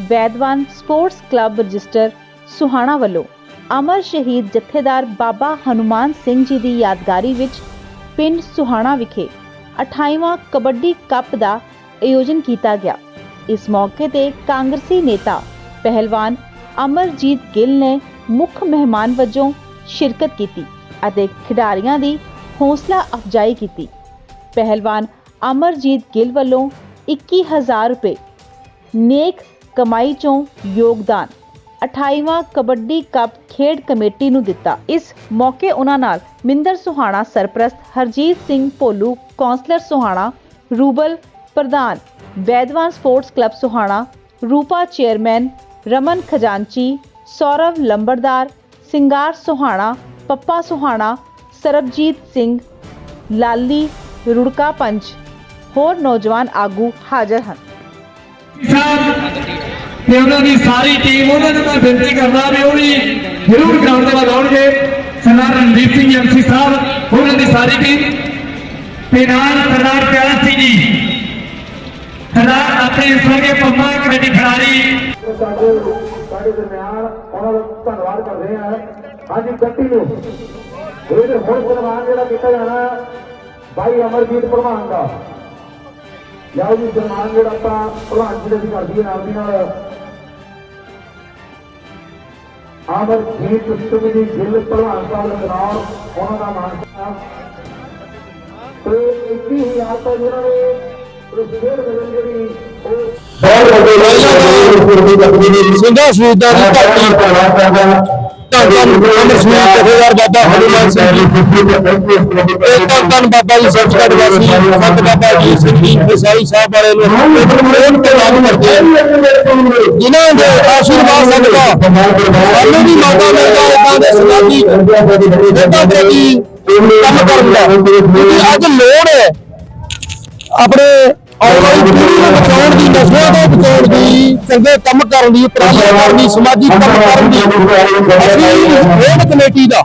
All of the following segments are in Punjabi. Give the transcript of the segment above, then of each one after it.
Vaidwan sports club register Sohana ਵੱਲੋਂ ਅਮਰ ਸ਼ਹੀਦ ਜਥੇਦਾਰ ਬਾਬਾ ਹਨੂਮਾਨ ਸਿੰਘ ਜੀ ਦੀ ਯਾਦਗਾਰੀ ਵਿੱਚ ਪਿੰਡ ਸੁਹਾਣਾ ਵਿਖੇ 28ਵਾਂ ਕਬੱਡੀ ਕੱਪ ਦਾ ਆਯੋਜਨ ਕੀਤਾ ਗਿਆ। ਇਸ ਮੌਕੇ ਤੇ ਕਾਂਗਰਸੀ ਨੇਤਾ ਪਹਿਲਵਾਨ ਅਮਰਜੀਤ ਗਿੱਲ ਨੇ ਮੁੱਖ ਮਹਿਮਾਨ ਵਜੋਂ ਸ਼ਿਰਕਤ ਕੀਤੀ ਅਤੇ ਖਿਡਾਰੀਆਂ ਦੀ ਹੌਸਲਾ ਅਫਜਾਈ ਕੀਤੀ। ਪਹਿਲਵਾਨ ਅਮਰਜੀਤ ਗਿੱਲ ਵੱਲੋਂ 21000 ਰੁਪਏ ਨੇਕ ਕਮਾਈ ਚੋਂ ਯੋਗਦਾਨ। 28ਵਾਂ ਕਬੱਡੀ ਕੱਪ ਖੇਡ ਕਮੇਟੀ ਨੂੰ ਦਿੱਤਾ। ਇਸ ਮੌਕੇ ਉਹਨਾਂ ਨਾਲ ਮਿੰਦਰ ਸੁਹਾਣਾ ਸਰਪ੍ਰਸਤ, ਹਰਜੀਤ ਸਿੰਘ ਭੋਲੂ, ਕੌਂਸਲਰ ਸੁਹਾਣਾ, ਰੂਬਲ ਪ੍ਰਧਾਨ Vaidwan sports club Suhana, Rupa chairman, Raman ਖਜ਼ਾਨਚੀ, ਸੌਰਵ ਲੰਬੜਦਾਰ, ਸਿੰਗਾਰ ਸੁਹਾਣਾ, ਪੱਪਾ ਸੁਹਾਣਾ, ਸਰਬਜੀਤ ਸਿੰਘ, ਲਾਲੀ, ਰੁੜਕਾ ਪੰਚ ਹੋਰ ਨੌਜਵਾਨ ਆਗੂ ਹਾਜ਼ਰ ਹਨ। ਤੇ ਉਹਨਾਂ ਦੀ ਸਾਰੀ ਟੀਮ ਉਹਨਾਂ ਨੂੰ ਮੈਂ ਬੇਨਤੀ ਕਰਦਾ ਵੀ ਉਹ ਵੀ ਜ਼ਰੂਰ ਗਰਾਊਂਡ ਦੇ ਵੱਲ ਸਰਦਾਰ ਰਣਦੀਪ ਸਿੰਘ ਐਮਸੀ ਸਾਹਿਬ, ਉਹਨਾਂ ਦੀ ਸਾਰੀ ਟੀਮ ਤੇ ਨਾਲ ਸਰਦਾਰ ਪਿਆਰਾ ਸਿੰਘ ਜੀ। ਸਰਦਾਰ ਆਪਣੇ ਸੋਗੇ ਪੰਮਾ ਕਮੇਟੀ ਖਿਡਾਰੀ। ਸਾਡੇ ਦਰਮਿਆਨ ਉਹਨਾਂ ਦਾ ਧੰਨਵਾਦ ਕਰਦੇ ਹਾਂ। ਅੱਜ ਗੱਟੀ ਨੂੰ ਇਹਦੇ ਹੁਣ ਸਨਮਾਨ ਜਿਹੜਾ ਕੀਤਾ ਜਾਣਾ ਭਾਈ ਅਮਰਜੀਤ ਪ੍ਰਧਾਨ ਦਾ। ਜਾਓ ਜੀ ਸਨਮਾਨ ਜਿਹੜਾ ਆਪਾਂ ਪ੍ਰਧਾਨ ਜੀ ਦੇ ਵੀ ਕਰ ਦਈਏ ਨਾਲ ਦੀ ਨਾਲ ਅਮਰਜੀਤ ਸਿੰਘ ਜੀ ਗਿੱਲ ਪ੍ਰਧਾਨ ਸਾਹਿਬ ਲਖਨੌਰ ਉਹਨਾਂ ਦਾ ਮਾਨ ਸਾਹਿਬ ਤੇ 21000 ਤੋਂ ਜਿਹਨਾਂ ਨੇ ਪ੍ਰੋਸੀਜਰ ਮਿਲਣ ਜਿਹੜੀ ਉਹ ਬਹੁਤ ਵੱਡੇ ਸਿੰਘਾਂ ਸ਼ਹੀਦਾਂ ਦੀ ਧਰਤੀ ਧੰਨ ਧੰਨ ਅਮਰ ਸ਼ਹੀਦ ਜਥੇਦਾਰ ਬਾਬਾ ਹਨੂਮਾਨ ਸਿੰਘ ਜੀ ਤੇ ਧੰਨ ਧੰਨ ਬਾਬਾ ਜੀ ਸੱਚਖੰਡ ਵਾਸੀ ਸੰਤ ਬਾਬਾ ਜੀ ਸਿੰਘ ਜੀ ਵਿਸਾਈ ਸਾਹਿਬ ਵਾਲੇ ਨੂੰ ਬਹੁਤ ਤੇ ਲਾਭ ਕਰਦੇ ਆ ਜਿਨ੍ਹਾਂ ਦੇ ਆਸ਼ੀਰਵਾਦ ਸਦਕਾ ਸਾਨੂੰ ਵੀ ਮੌਕਾ ਮਿਲਦਾ ਇਦਾਂ ਦੇ ਸਮਾਜੀ ਇਦਾਂ ਪ੍ਰਤੀ ਕੰਮ ਕਰਨ ਦਾ ਅੱਜ ਲੋੜ ਹੈ ਆਪਣੇ ਆਉਣ ਵਾਲੀ ਪੀੜ੍ਹੀ ਨੂੰ ਬਚਾਉਣ ਦੀ ਨਸ਼ਿਆਂ ਤੋਂ ਬਚਾਉਣ ਦੀ ਚੰਗੇ ਕੰਮ ਕਰਨ ਦੀ ਉਪਰਾਲੇ ਕਰਨ ਦੀ ਸਮਾਜਿਕ ਕੰਮ ਕਰਨ ਦੀ। ਅਸੀਂ ਖੇਡ ਕਮੇਟੀ ਦਾ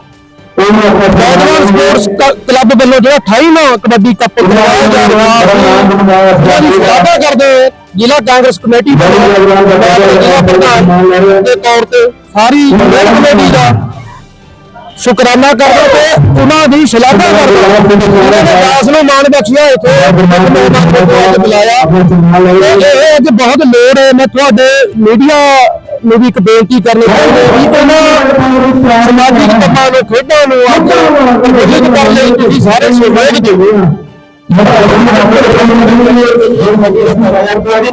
ਨੌਜਵਾਨ ਸਪੋਰਟਸ ਕ- ਕਲੱਬ ਵੱਲੋਂ ਜਿਹੜਾ 28ਵਾਂ ਕਬੱਡੀ ਕੱਪ ਕਰਵਾਇਆ ਜਾ ਰਿਹਾ ਕਰਦੇ ਜ਼ਿਲ੍ਹਾ ਕਾਂਗਰਸ ਕਮੇਟੀ ਵੱਲੋਂ ਜ਼ਿਲ੍ਹਾ ਪ੍ਰਧਾਨ ਦੇ ਤੌਰ ਤੇ ਸਾਰੀ ਕਮੇਟੀ ਦਾ ਸ਼ੁਕਰਾਨਾ ਕਰਦਾ ਤੇ ਉਹਨਾਂ ਦੀ ਸ਼ਲਾਘਾ ਕਰਦਾ ਉਹਨਾਂ ਨੇ ਦਾਸ ਨੂੰ ਮਾਣ ਬਖਸ਼ਿਆ, ਇੱਥੇ ਅੱਜ ਬੁਲਾਇਆ। ਇਹ ਅੱਜ ਬਹੁਤ ਲੋੜ ਹੈ, ਮੈਂ ਤੁਹਾਡੇ ਮੀਡੀਆ ਨੂੰ ਵੀ ਇੱਕ ਬੇਨਤੀ ਕਰਨੀ ਚਾਹੁੰਦਾ ਵੀ ਇਹਨਾਂ ਸਮਾਜਿਕ ਕੰਮਾਂ ਨੂੰ, ਖੇਡਾਂ ਨੂੰ ਅੱਜ ਪ੍ਰਫੁੱਲਿਤ ਕਰਨ ਲਈ ਤੁਸੀਂ ਸਾਰੇ ਸਹਿਯੋਗ ਦਿਓ।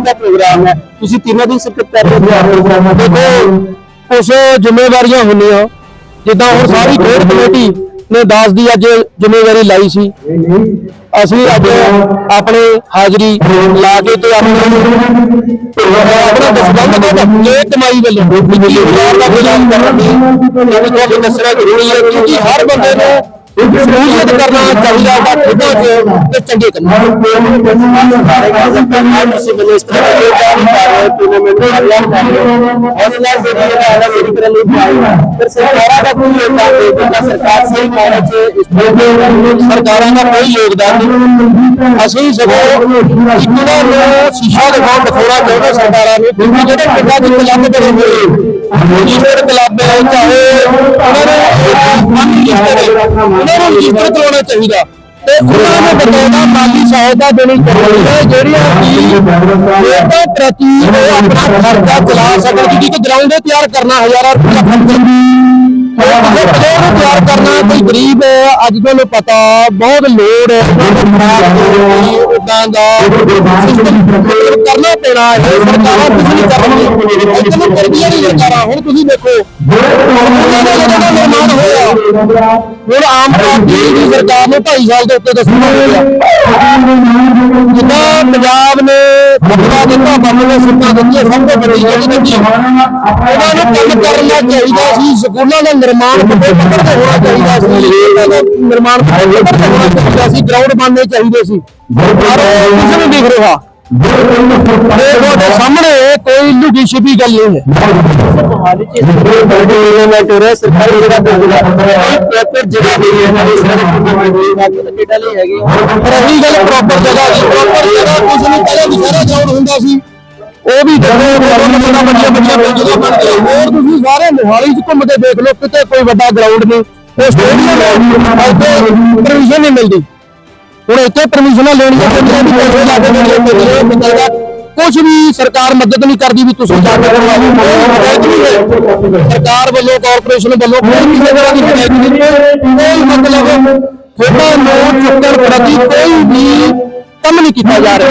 ਦਾ ਪ੍ਰੋਗਰਾਮ ਹੈ ਤੁਸੀਂ ਤਿੰਨਾਂ ਦਿਨ ਸਿਰਕਤ ਕਰ ਰਹੇ ਹੋ ਦੇਖੋ ਕੁਝ ਜ਼ਿੰਮੇਵਾਰੀਆਂ ਹੁੰਦੀਆਂ। ਜਿੱਦਾਂ ਹੁਣ ਸਾਰੀ ਖੇਡ ਕਮੇਟੀ ਨੇ ਦਾਸ ਦੀ ਅੱਜ ਜ਼ਿੰਮੇਵਾਰੀ ਲਾਈ ਸੀ। ਅਸੀਂ ਅੱਜ ਆਪਣੇ ਹਾਜ਼ਰੀ ਲਾ ਕੇ ਤੇ ਆਪਣੇ ਆਪਣਾ ਦਸਵੰਧ ਦਾ ਇਹ ਕਮਾਈ ਵੱਲੋਂ ਵਿੱਤੀ ਹਜ਼ਾਰ ਦਾ ਗੁਜ਼ਾਰ ਕਰਾਂਗੇ। ਇਹ ਦੱਸਣਾ ਜ਼ਰੂਰੀ ਹੈ ਕਿਉਂਕਿ ਹਰ ਬੰਦੇ ਨੂੰ ਸ਼ਮੂਲੀਅਤ ਕਰਨਾ ਚਾਹੀਦਾ ਹੈ ਖੇਡਾਂ 'ਚ ਤੇ ਚੰਗੇ ਕੰਮਾਂ ਕਿਸੇ ਬੰਦੇ ਇਸ ਤਰ੍ਹਾਂ ਦੇ ਕੰਮ ਕਰ ਰਹੇ ਟੂਰਨਾਮੈਂਟ ਕਰ ਰਹੇ ਹੌਸਲਾ ਸੇ ਇਹ ਆਲਾ ਸਿੱਧ ਕਰਨ ਲਈ ਪਾਇਆ ਫਿਰ ਸਰਕਾਰਾਂ ਦਾ ਕੋਈ ਯੋਗਦਾਨ ਨਹੀਂ ਹੁੰਦਾ ਸਰਕਾਰ ਸਹੀ ਮਾਇਨੇ 'ਚ ਇਸ ਸਰਕਾਰਾਂ ਦਾ ਕੋਈ ਯੋਗਦਾਨ ਨਹੀਂ ਅਸੀਂ ਸਗੋਂ ਇਹਨਾਂ ਨੂੰ ਸ਼ੀਸ਼ਾ ਦਿਖਾਉਣ ਦਿਖਾਉਣਾ ਚਾਹੁੰਦੇ ਸਰਕਾਰਾਂ ਨੂੰ ਕਿਉਂਕਿ ਜਿਹੜੇ ਪਿੰਡਾਂ ਦੇ ਕਲੱਬ ਬਣੇ ਹੋਏ ਜਿਹੜੇ ਕਲੱਬ ਹੈ, ਚਾਹੇ ਉਹਨਾਂ ਨੂੰ ਉਹਨਾਂ ਨੂੰ ਰਜਿਸਟਰ ਕਰਾਉਣਾ ਚਾਹੀਦਾ। ਤੇ ਉਹਨਾਂ ਨੂੰ ਬਕਾਇਦਾ ਮਾਲੀ ਸਹਾਇਤਾ ਦੇਣੀ ਚਾਹੀਦੀ ਹੈ, ਜਿਹੜੀਆਂ ਕਿ ਇਹਦੇ ਪ੍ਰਤੀ ਆਪਣਾ ਖਰਚਾ ਚਲਾ ਸਕਣ, ਕਿਉਂਕਿ ਇੱਕ ਗਰਾਊਂਡ ਤਿਆਰ ਕਰਨਾ, ਹਜ਼ਾਰਾਂ ਰੁਪਏ ਖਰਚਾ। ਉਹ ਪਲੇਅਰ ਨੂੰ ਤਿਆਰ ਕਰਨਾ, ਕੋਈ ਗਰੀਬ ਅੱਜ ਤੁਹਾਨੂੰ ਪਤਾ, ਬਹੁਤ ਲੋੜ ਹੈ। ਉਦਾਂ ਦਾ ਕਰਨਾ ਪੈਣਾ ਹੈ ਸਰਕਾਰਾਂ ਕੁਝ ਨਹੀਂ ਕਰ ਰਹੀਆਂ ਇਤਨੇ ਕਰਦੀਆਂ ਨਹੀਂ ਸਰਕਾਰਾਂ ਹੁਣ ਤੁਸੀਂ ਦੇਖੋ ਜਿਹੜਾ ਨਿਰਮਾਣ ਹੋਇਆ ਹੁਣ ਆਮ ਪਾਰਟੀ ਦੀ ਸਰਕਾਰ ਨੂੰ 2.5 ਸਾਲ ਦੇ ਉੱਤੇ ਦੱਸਣਾ ਜਿੱਦਾਂ ਪੰਜਾਬ ਨੇ ਬਦਲਾ ਦਿੱਤਾ ਬੰਦ ਨੇ ਦਿੱਤੀ ਸਭ ਤੋਂ ਵੱਡੀ ਜਿਹੜੀ ਦਿੱਤੀ ਉਹਨਾਂ ਨੂੰ ਕੰਮ ਕਰਨਾ ਚਾਹੀਦਾ ਸੀ, ਸਕੂਲਾਂ ਦਾ ਨਿਰਮਾਣ ਵੱਡੇ ਪੱਧਰ ਤੇ ਹੋਣਾ ਚਾਹੀਦਾ ਸੀ। ਇਹਨਾਂ ਦਾ ਨਿਰਮਾਣ ਵੱਡੇ ਪੱਧਰ ਤੇ ਹੋਣਾ ਚਾਹੀਦਾ ਸੀ ਗਰਾਊਂਡ ਬਣਨੇ ਚਾਹੀਦੇ ਸੀ। ਪਰ ਕੁਝ ਨਹੀਂ ਦਿਖ ਰਿਹਾ। ਇਹ ਤੁਹਾਡੇ ਸਾਹਮਣੇ ਕੋਈ ਲੁਕੀ ਛਿਪੀ ਗੱਲ ਨਹੀਂ ਹੈ। ਹਾਲੀ ਚ ਟੂਰਨਾਮੈਂਟ ਹੋ ਰਿਹਾ ਸਰਕਾਰੀ ਜਿਹੜਾ ਪ੍ਰੋਪਰ ਜਗ੍ਹਾ ਨਹੀਂ ਹੈ ਨਾ ਸਾਰੇ ਕੈਪੀਟਲ ਹੀ ਹੈਗੇ ਪਰ ਰਹੀ ਗੱਲ ਪ੍ਰੋਪਰ ਜਗ੍ਹਾ ਪ੍ਰੋਪਰ ਜਗ੍ਹਾ ਕੁਝ ਨਹੀਂ, ਪਹਿਲਾਂ ਵੀ ਸਾਰਾ ਹੁੰਦਾ ਸੀ। ਉਹ ਵੀ ਦੇਖੋ ਬੜਾ ਵੱਡੀਆਂ ਵੱਡੀਆਂ ਬਿਲਡਿੰਗਾਂ ਬਣ ਗਈਆਂ। ਹੋਰ ਤੁਸੀਂ ਸਾਰੇ ਮੋਹਾਲੀ 'ਚ ਘੁੰਮ ਕੇ ਦੇਖ ਲਓ, ਕਿਤੇ ਕੋਈ ਵੱਡਾ ਗਰਾਊਂਡ ਨਹੀਂ। ਉਹ ਸਟੇਡੀਅਮ ਹੈ ਪਰਮਿਸ਼ਨ ਨਹੀਂ ਮਿਲਦੀ। ਹੁਣ ਇੱਥੇ ਪਰਮਿਸ਼ਨਾਂ ਲੈਣੀਆਂ ਪੈਂਦੀਆਂ ਵੀ ਪੈਸੇ ਲਾ ਕੇ ਦੇਣੀਆਂ ਪੈਂਦੀਆਂ ਕੁਝ ਵੀ ਸਰਕਾਰ ਮਦਦ ਨਹੀਂ ਕਰਦੀ ਵੀ ਤੁਸੀਂ ਜਾ ਕੇ ਸਰਕਾਰ ਵੱਲੋਂ ਕਾਰਪੋਰੇਸ਼ਨ ਵੱਲੋਂ ਕੋਈ ਕਿਸੇ ਤਰ੍ਹਾਂ ਦੀ ਹਦਾਇਤ ਨਹੀਂ ਹੈ ਕੋਈ ਮਤਲਬ ਖੇਡਾਂ ਨੂੰ ਚੁੱਕਣ ਪ੍ਰਤੀ ਕੋਈ ਵੀ ਕੰਮ ਨਹੀਂ ਕੀਤਾ ਜਾ ਰਿਹਾ।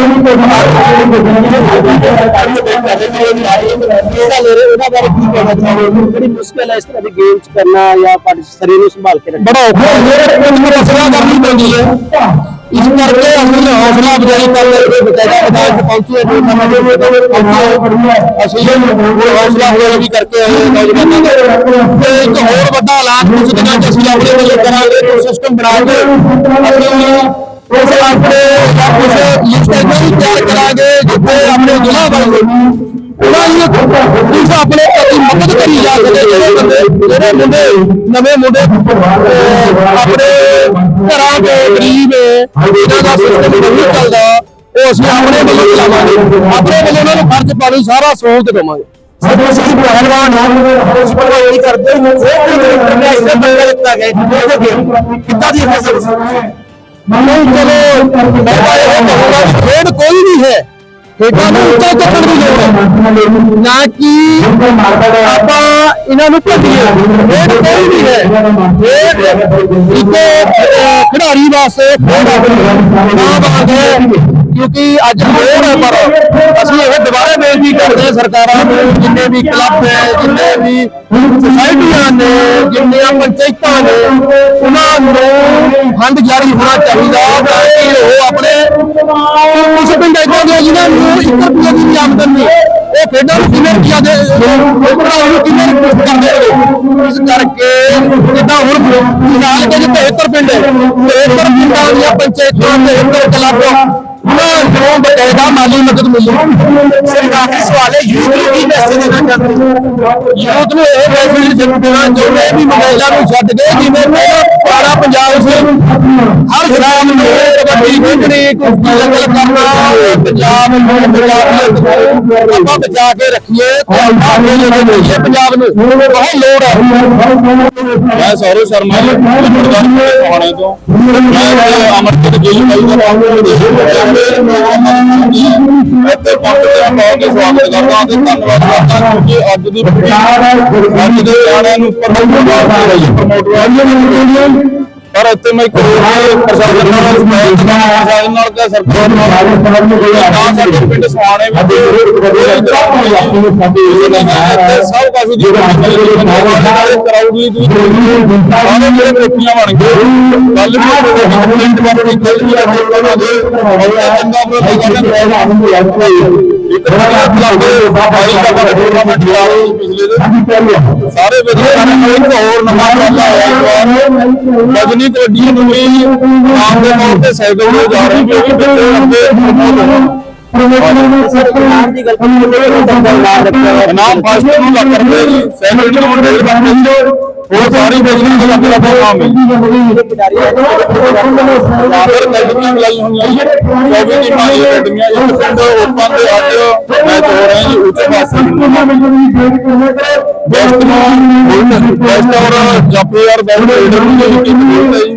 ਉਹਦਾ ਬਾਰੇ ਕੀ ਕਹਿਣਾ ਚਾਹੋਗੇ? ਬੜੀ ਮੁਸ਼ਕਲ ਹੈ ਇਸ ਤਰ੍ਹਾਂ ਦੀ ਗੇਮ ਚ ਕਰਨਾ ਜਾਂ ਸਰੀਰ ਨੂੰ ਸੰਭਾਲ ਕੇ ਰੱਖਣਾ? ਬੜਾ ਔਖਾ ਹੈ। ਮੈਨੂੰ ਰਸਨਾ ਕਰਨੀ ਪੈਂਦੀ ਹੈ। ਇਸ ਕਰਕੇ ਅਸੀਂ ਹੌਸਲਾ ਅਫਜ਼ਾਈ ਕਰ ਰਹੇ ਬਕਾਇਦਾ ਵਿਧਾਇਕ ਪਹੁੰਚੇ ਨੇ ਸਾਡੇ ਕੋਲ ਪਹੁੰਚੇ ਅਸੀਂ ਹੌਸਲਾ ਅਫਜ਼ਾਈ ਵੀ ਕਰਕੇ ਆਏ ਨੌਜਵਾਨਾਂ ਦਾ ਤੇ ਇੱਕ ਹੋਰ ਵੱਡਾ ਐਲਾਨ ਕੁਝ ਦਿਨਾਂ ਚ ਅਸੀਂ ਆਪਣੇ ਵੱਲੋਂ ਕਰਾਂਗੇ ਕੋਈ ਸਿਸਟਮ ਬਣਾ ਕੇ ਅਸੀਂ ਉਸ ਆਪਣੇ ਜਾਂ ਕੁਝ ਲਿਸਟਾਂ ਵੀ ਤਿਆਰ ਕਰਾਂਗੇ ਜਿੱਥੇ ਆਪਣੇ ਜ਼ਿਲ੍ਹਾ ਵਾਲੇ ਉਹਨਾਂ ਨੂੰ ਕੁਝ ਆਪਣੇ ਪ੍ਰਤੀ ਮਦਦ ਕਰੀ ਜਾ ਸਕੇ ਜਿਹੜੇ ਬੰਦੇ ਜਿਹੜੇ ਮੁੰਡੇ ਨਵੇਂ ਮੁੰਡੇ ਅਹ, ਆਪਣੇ ਘਰਾਂ ਦੇ ਗਰੀਬ ਹੈ ਇਹਨਾਂ ਦਾ ਸਿਸਟਮ ਨਹੀਂ ਚੱਲਦਾ ਉਹ ਅਸੀਂ ਆਪਣੇ ਵੱਲੋਂ ਚਲਾਵਾਂਗੇ ਆਪਣੇ ਵੱਲੋਂ ਉਹਨਾਂ ਨੂੰ ਖਰਚ ਪਾਣੀ ਸਾਰਾ ਸਹੂਲਤ ਦੇਵਾਂਗੇ ਸਾਡੇ ਅਸੀਂ ਪਹਿਲਵਾਨ ਹਸਪਤਾਲ ਇਹ ਕਰਦੇ ਹਾਂ ਉਹ ਇੰਟਰਨੈਸ਼ਨਲ ਬੰਦਾ ਦਿੱਤਾ ਗਿਆ ਕਿੱਦਾਂ ਦੀ ਫਸਲ ਨਹੀਂ ਚਲੋ ਮੈਂ ਤਾਂ ਇਹ ਕਹੂੰਗਾ ਕਿ ਖੇਡ ਕੋਈ ਵੀ ਹੈ ਖੇਡਾਂ ਨੂੰ ਉੱਚਾ ਚੱਕਣ ਦੀ ਲੋੜ ਹੈ ਨਾ ਕਿ ਆਪਾਂ ਇਹਨਾਂ ਨੂੰ ਭੱਜੀਏ। ਖੇਡ ਕੋਈ ਵੀ ਹੈ। ਖੇਡ ਇੱਕ ਖਿਡਾਰੀ ਵਾਸਤੇ ਖੇਡ ਨਾ ਬਾਤ ਹੈ, ਕਿਉਂਕਿ ਅੱਜ ਹੋਰ ਹੈ, ਪਰ ਅਸੀਂ ਇਹ ਦੁਬਾਰਾ ਬੇਨਤੀ ਕਰਦੇ ਹਾਂ ਸਰਕਾਰਾਂ ਨੂੰ, ਜਿੰਨੇ ਵੀ ਕਲੱਬ ਹੈ, ਜਿੰਨੇ ਵੀ ਸੁਸਾਇਟੀਆਂ ਨੇ ਜਿੰਨੀਆਂ ਪੰਚਾਇਤਾਂ ਨੇ, ਉਹਨਾਂ ਨੂੰ ਫੰਡ ਜਾਰੀ ਹੋਣਾ ਚਾਹੀਦਾ ਤਾਂ ਕਿ ਉਹ ਆਪਣੇ ਕੁਝ ਪਿੰਡ ਏਦਾਂ ਦੇ ਜਿਨ੍ਹਾਂ ਨੂੰ 1 ਰੁਪਏ ਦੀ ਆਮਦਨ ਨਹੀਂ, ਉਹ ਖੇਡਾਂ ਨੂੰ ਕਿਵੇਂ ਰੁਪਈਆ ਦੇ ਉਹਨਾਂ ਨੂੰ ਕਿਵੇਂ ਰਿਕਵੈਸਟ ਕਰਦੇ ਨੇ? ਇਸ ਕਰਕੇ ਜਿੱਦਾਂ ਹੁਣ ਫਿਲਹਾਲ ਕਿ 73 ਪਿੰਡ ਹੈ 73 ਪਿੰਡਾਂ ਦੀਆਂ ਪੰਚਾਇਤਾਂ ਤੇ 73 ਕਲੱਬ ਉਹਨਾਂ ਨੂੰ ਬਕਾਇਦਾ ਮਾਲੀ ਮਦਦ ਮਿਲੀ ਸਰਕਾਰ ਦੇ ਸਵਾਲ ਹੈ ਨੂੰ ਕੀ ਮੈਸੇਜ ਦੇਣਾ ਚਾਹੁੰਦੇ ਯੂਥ ਨੂੰ ਇਹ ਮੈਸੇਜ ਦੇਣਾ ਚਾਹੁੰਦੇ ਵੀ ਮੋਬਾਈਲਾਂ ਨੂੰ ਛੱਡ ਕੇ ਜਿਵੇਂ ਪਹਿਲਾਂ ਸਾਰਾ ਪੰਜਾਬ ਸੀ, ਹਰ ਸ਼ਾਮ ਨੂੰ ਕਬੱਡੀ ਖੇਡਣੀ ਕੁਸ਼ਤੀ ਲੰਗਲ ਕਰਨਾ, ਪੰਜਾਬ ਨੂੰ ਪੰਜਾਬੀਅਤ ਨੂੰ ਆਪਾਂ ਬਚਾ ਕੇ ਰੱਖੀਏ ਤੇ ਪੰਜਾਬ ਨੂੰ। ਬਹੁਤ ਲੋੜ ਹੈ ਮੈਂ ਸੌਰਵ ਸ਼ਰਮਾ ਜੀ ਗੁਰਦਾਸ ਤੋਂ। ਮੈਂ ਅਮਰਜੀਤ ਗਿੱਲ ਬਾਈ ਦਾ ਨਾਮ ਇੱਥੇ ਪਹੁੰਚੇ ਹਾਂ ਬਹੁਤ ਸਵਾਗਤ ਕਰਦਾ ਤੇ ਧੰਨਵਾਦ ਕਰਦਾ ਕਿਉਂਕਿ ਅੱਜ ਦੀ ਅੱਜ ਦੇ ਗਾਣਿਆਂ ਨੂੰ ਪ੍ਰਮੋਟ ਪਰ ਇੱਥੇ ਮੈਂ ਕਰੋਨਾ ਪ੍ਰਸ਼ਾਸਨ ਨਾਲ ਪ੍ਰਸ਼ਾਸਨ ਨਾਲ ਤੇ ਸਰਕਾਰ ਨਾਲ ਸਾਡੇ ਪਿੰਡ ਸੋਹਾਣੇ ਵਿੱਚ ਸਭ ਕਾਫੀ ਦੀ ਕਰਾਊਡ ਲਈ ਤੁਸੀਂ ਸਾਰੇ ਮੇਰੇ ਕੋਠੀਆਂ ਬਣ ਗਏ ਕੱਲ ਵੀ ਗਈ ਕੱਲ ਵੀ ਅੱਜ ਬਣਾ ਦੇ ਬਹੁਤ ਚੰਗਾ ਪ੍ਰੋਗਰਾਮ ਹੈ। ਟੂਰਨਾਮੈਂਟ ਕਰਾ ਰਹੇ ਪਿਛਲੇ ਦੇ ਸਾਰੇ ਵਧੀਆ ਹੋਰ ਨਵਾਂ ਰਜਨੀ ਕਬੱਡੀ ਨੂੰ ਵੀ ਨਾਮ ਦੇ ਤੌਰ ਤੇ ਸਾਈਕਲ ਜਾ ਰਹੇ ਵੀ ਬੱਚੇ ਦੀ ਇਨਾਮ ਫਸਟ ਨੂੰ ਰੁਪਏ ਜੀ ਸੈਕੰਡ ਨੂੰ ਲੱਖ ਰੁਪਏ ਹੋਰ ਸਾਰੀ ਬਿਜਲੀ ਦੇ ਰੁਪਏ ਨਾਮ ਹੈ ਲਾਦਰ ਅਕੈਡਮੀਆਂ ਬੁਲਾਈ ਹੋਈਆਂ ਜੀ 24 ਦੀ ਮਾਈ ਅਕੈਡਮੀਆਂ ਇੱਕ ਪਿੰਡ ਓਪਨ ਦੇ ਅੱਜ ਮੈਚ ਹੋ ਰਹੇ ਜੀ ਉੱਚੇ ਪਾਸੇ ਬੈਸਟ ਨੂੰ ਬੈਸਟ ਔਰ ਜਾਪੇ ਔਰ ਬੈਸਟ ਲੀਡਰ ਨੂੰ ਜਿਹੜੀ ਟੀਮ ਹੈ ਜੀ